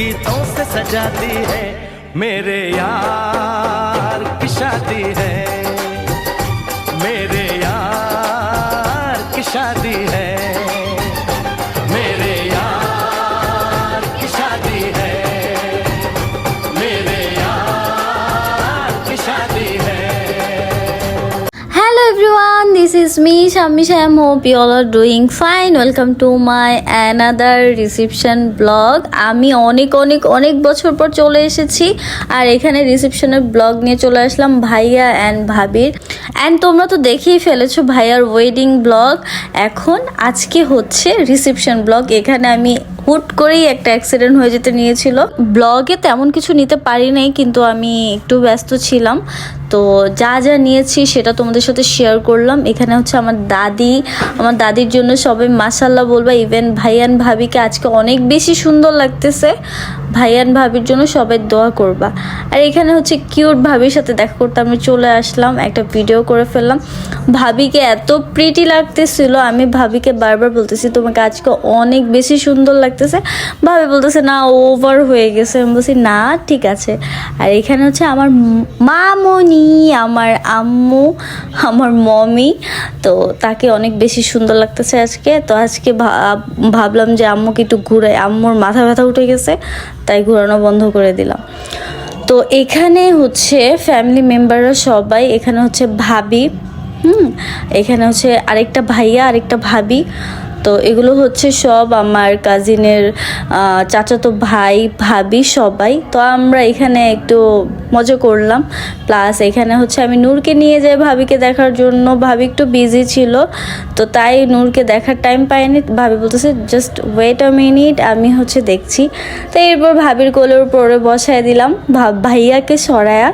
गीतों से सजाती है। मेरे यार की शादी है। मेरे यार की शादी है। This is me Shamisha. I hope you all are doing fine. Welcome to my another reception vlog. আমি অনেক অনেক অনেক বছর পর চলে এসেছি আর এখানে রিসেপশনের ব্লগ নিয়ে চলে আসলাম ভাইয়া অ্যান্ড ভাবির অ্যান্ড তোমরা তো দেখেই ফেলেছো ভাইয়ার ওয়েডিং ব্লগ এখন আজকে হচ্ছে রিসেপশন ব্লগ এখানে আমি হুট করেই একটা অ্যাক্সিডেন্ট হয়ে যেতে নিয়েছিল ব্লগে তেমন কিছু নিতে পারি নাই, কিন্তু আমি একটু ব্যস্ত ছিলাম তো যা যা নিয়েছি সেটা তোমাদের সাথে শেয়ার করলাম। এখানে হচ্ছে আমার দাদি। আমার দাদির জন্য সবাই মাসাল্লাহ বলবা ইভেন ভাইয়ান ভাবিকে আজকে অনেক বেশি সুন্দর লাগতেছে। ভাইয়ান ভাবির জন্য সবাই দোয়া করবা। আর এখানে হচ্ছে কিউট ভাবির সাথে দেখা করতে আমি চলে আসলাম, একটা ভিডিও করে ফেললাম। ভাবিকে এত প্রিটি লাগতেছিল, আমি ভাবিকে বারবার বলতেছি, তোমাকে আজকে অনেক বেশি সুন্দর লাগতেছে। ভাবি বলতেছে, না ওভার হয়ে গেছে। আমি বলছি, না, ঠিক আছে। আর এখানে হচ্ছে আমার মামনি আমার আম্মু, আমার মমি। তো তাকে অনেক বেশি সুন্দর লাগতেছে আজকে। তো আজকে ভাব- ভাবলাম যে আম্মুকে একটু ঘুরাই। আম্মুর মাথা ব্যথা উঠে গেছে, তাই ঘোরানো বন্ধ করে দিলাম। তো এখানে হচ্ছে ফ্যামিলি মেম্বাররা সবাই, এখানে হচ্ছে ভাবি, হুম? এখানে হচ্ছে আরেকটা ভাইয়া, আরেকটা ভাবি। তো এগুলো হচ্ছে সব আমার কাজিনের চাচাতো ভাই, ভাবি সবাই। তো আমরা এখানে একটু মজা করলাম। প্লাস এখানে হচ্ছে আমি নূরকে নিয়ে যাই ভাবিকে দেখার জন্য। ভাবি একটু বিজি ছিল। তো তাই নূরকে দেখার টাইম পাইনি। ভাবি বলতেছে জাস্ট ওয়েট আ মিনিট আমি হচ্ছে দেখছি। তো এরপর ভাবির কোলের উপরে বসায় দিলাম। ভাইয়াকে সরায়া,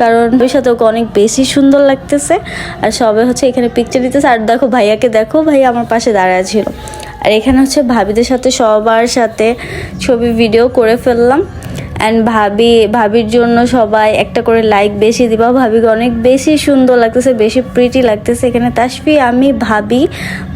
কারণ ওই সাথে ওকে অনেক বেশি সুন্দর লাগতেছে। আর সবাই হচ্ছে এখানে পিকচার দিতেছে। আর দেখো, ভাইয়াকে দেখো, ভাইয়া আমার পাশে দাঁড়ায় ছিল। আর এখানে হচ্ছে ভাবিদের সাথে সবার সাথে ছবি ভিডিও করে ফেললাম। অ্যান্ড ভাবি, ভাবির জন্য সবাই একটা করে লাইক বেশি দিবা। ভাবিকে অনেক বেশি সুন্দর লাগতেছে, বেশি প্রিটি লাগতেছে। এখানে তাসফি, আমি, ভাবি,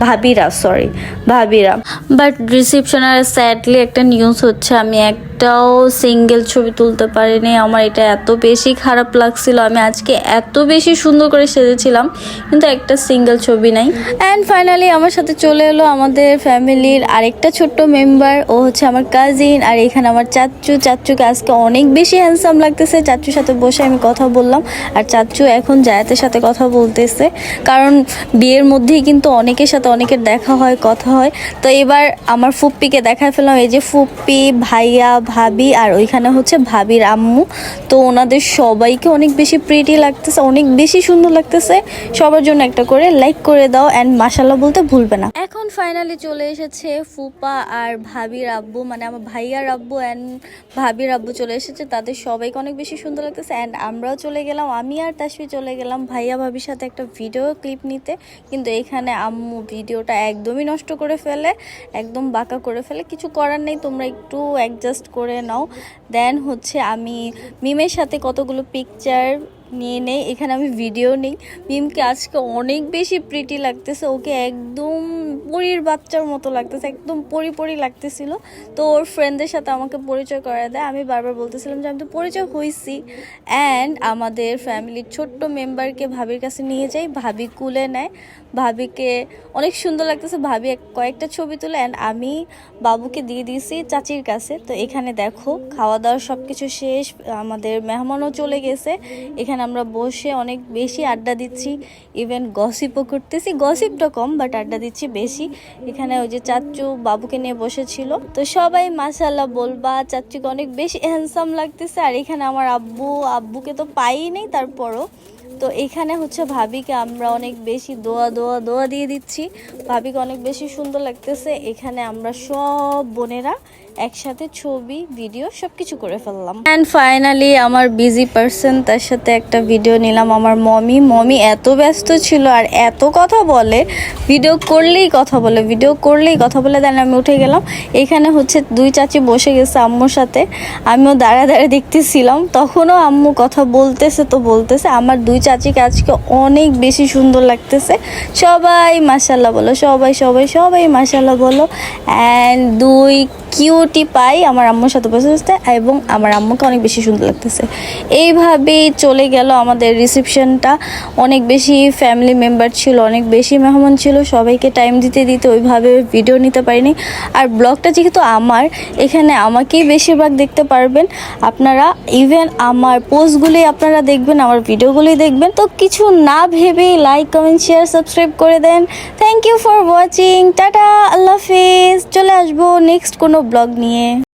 ভাবিরা সরি ভাবিরা। বাট রিসেপশনের স্যাডলি একটা নিউজ হচ্ছে, আমি একটাও সিঙ্গেল ছবি তুলতে পারিনি। আমার এটা এত বেশি খারাপ লাগছিল, আমি আজকে এত বেশি সুন্দর করে সেজেছিলাম, কিন্তু একটা সিঙ্গেল ছবি নাই। অ্যান্ড ফাইনালি আমার সাথে চলে এলো আমাদের ফ্যামিলির আরেকটা ছোট্ট মেম্বার ও হচ্ছে আমার কাজিন আর এখানে আমার চাচ্চু। চাচ্চুকে আজকে অনেক বেশি হ্যান্ডসাম লাগতেছে। চাচুর সাথে বসে আমি কথা বললাম। আর চাচু এখন জায়াতের সাথে কথা বলতেছে। কারণ বিয়ের মধ্যেই কিন্তু অনেকের সাথে অনেকের দেখা হয়, কথা হয়। তো এবার আমার ফুপ্পিকে দেখায় ফেললাম। এই যে ফুপ্পি, ভাইয়া, ভাবি আর ওইখানে হচ্ছে ভাবির আম্মু। তো ওনাদের সবাইকে অনেক বেশি প্রিটি লাগতেছে, অনেক বেশি সুন্দর লাগতেছে। সবার জন্য একটা করে লাইক করে দাও অ্যান্ড মাসাল্লাহ বলতে ভুলবে না। এখন ফাইনালি চলে এসেছে ফুপা আর ভাবির আব্বু মানে আমার ভাইয়ার আব্বু অ্যান্ড ভাবির আব্বু চলে এসেছে, তাদের সবাইকে অনেক বেশি সুন্দর লাগতেছে। অ্যান্ড আমরাও চলে গেলাম, আমি আর তাসফি চলে গেলাম ভাইয়া ভাবির সাথে একটা ভিডিও ক্লিপ নিতে। কিন্তু এখানে আম্মু ভিডিওটা একদমই নষ্ট করে ফেলে, একদম বাঁকা করে ফেলে। কিছু করার নেই, তোমরা একটু অ্যাডজাস্ট করে নাও। দেন হচ্ছে আমি মিমের সাথে কতগুলো পিকচার নিয়ে নেই, এখানে আমি ভিডিও নিই। মিমকে আজকে অনেক বেশি প্রিটি লাগতেছে, ওকে একদম পরীর বাচ্চার মতো লাগতেছে, একদম পরি পরি লাগতেছিল। তো ওর ফ্রেন্ডদের সাথে আমাকে পরিচয় করা দেয়। আমি বারবার বলতেছিলাম যে, আমি তো পরিচয় হয়েছি অ্যান্ড আমাদের ফ্যামিলির ছোট্ট মেম্বারকে ভাবির কাছে নিয়ে যাই। ভাবি কুলে নেয়। ভাবিকে অনেক সুন্দর লাগতেছে। ভাবি কয়েকটা ছবি তুলে। অ্যান্ড আমি বাবুকে দিয়ে দিয়েছি চাচির কাছে। তো এখানে দেখো খাওয়া দাওয়া সব কিছু শেষ। আমাদের মেহমানও চলে গেছে। এখানে আমরা বসে অনেক বেশি আড্ডা দিচ্ছি। ইভেন গসিপও করতেছি। গসিপটা কম বাট আড্ডা দিচ্ছি বেশি এখানে ওই যে চাচ্চু বাবুকে নিয়ে বসেছিল। তো সবাই মাসাল্লাহ বলবা চাচ্চুকে অনেক বেশি হ্যান্ডসাম লাগতেছে। আর এখানে আমার আব্বু, আব্বুকে তো পাই নেই তারপরও। তো এখানে হচ্ছে ভাবিকে আমরা অনেক বেশি দোয়া দোয়া দোয়া দিয়ে দিচ্ছি। ভাবিকে অনেক বেশি সুন্দর লাগতেছে। এখানে আমরা সব বোনেরা একসাথে ছবি, ভিডিও সব কিছু করে ফেললাম। অ্যান্ড ফাইনালি আমার বিজি পার্সন তার সাথে একটা ভিডিও নিলাম। আমার মমি মমি এত ব্যস্ত ছিল আর এত কথা বলে। ভিডিও করলেই কথা বলে ভিডিও করলেই কথা বলে। দেন আমি উঠে গেলাম। এখানে হচ্ছে দুই চাচি বসে গেছে আম্মুর সাথে। আমিও দাঁড়া দাঁড়া দেখতেছিলাম। তখনও আম্মু কথা বলতেছে তো বলতেছে। আমার দুই চাচিকে আজকে অনেক বেশি সুন্দর লাগতেছে। সবাই মাসাল্লাহ বলো, সবাই সবাই সবাই মাসাল্লাহ বলো। অ্যান্ড দুই কিউটি পাই আমার আম্মুর সাথে বসে বসতে এবং আমার আম্মুকে অনেক বেশি সুন্দর লাগতেছে। এইভাবেই চলে গেল আমাদের রিসেপশনটা অনেক বেশি ফ্যামিলি মেম্বার ছিল, অনেক বেশি মেহমান ছিল, সবাইকে টাইম দিতে দিতে ওইভাবে ভিডিও নিতে পারিনি। আর ব্লগটা যেহেতু আমার, এখানে আমাকেই বেশিরভাগ দেখতে পারবেন। আপনারা ইভেন আমার পোস্টগুলি আপনারা দেখবেন, আমার ভিডিওগুলি দেখবেন। তো কিছু না ভেবেই লাইক কমেন্ট শেয়ার সাবস্ক্রাইব করে দেন। Thank you for watching tata আল্লাহ হাফিজ চলে আসব নেক্সট কোনো ব্লগ নিয়ে।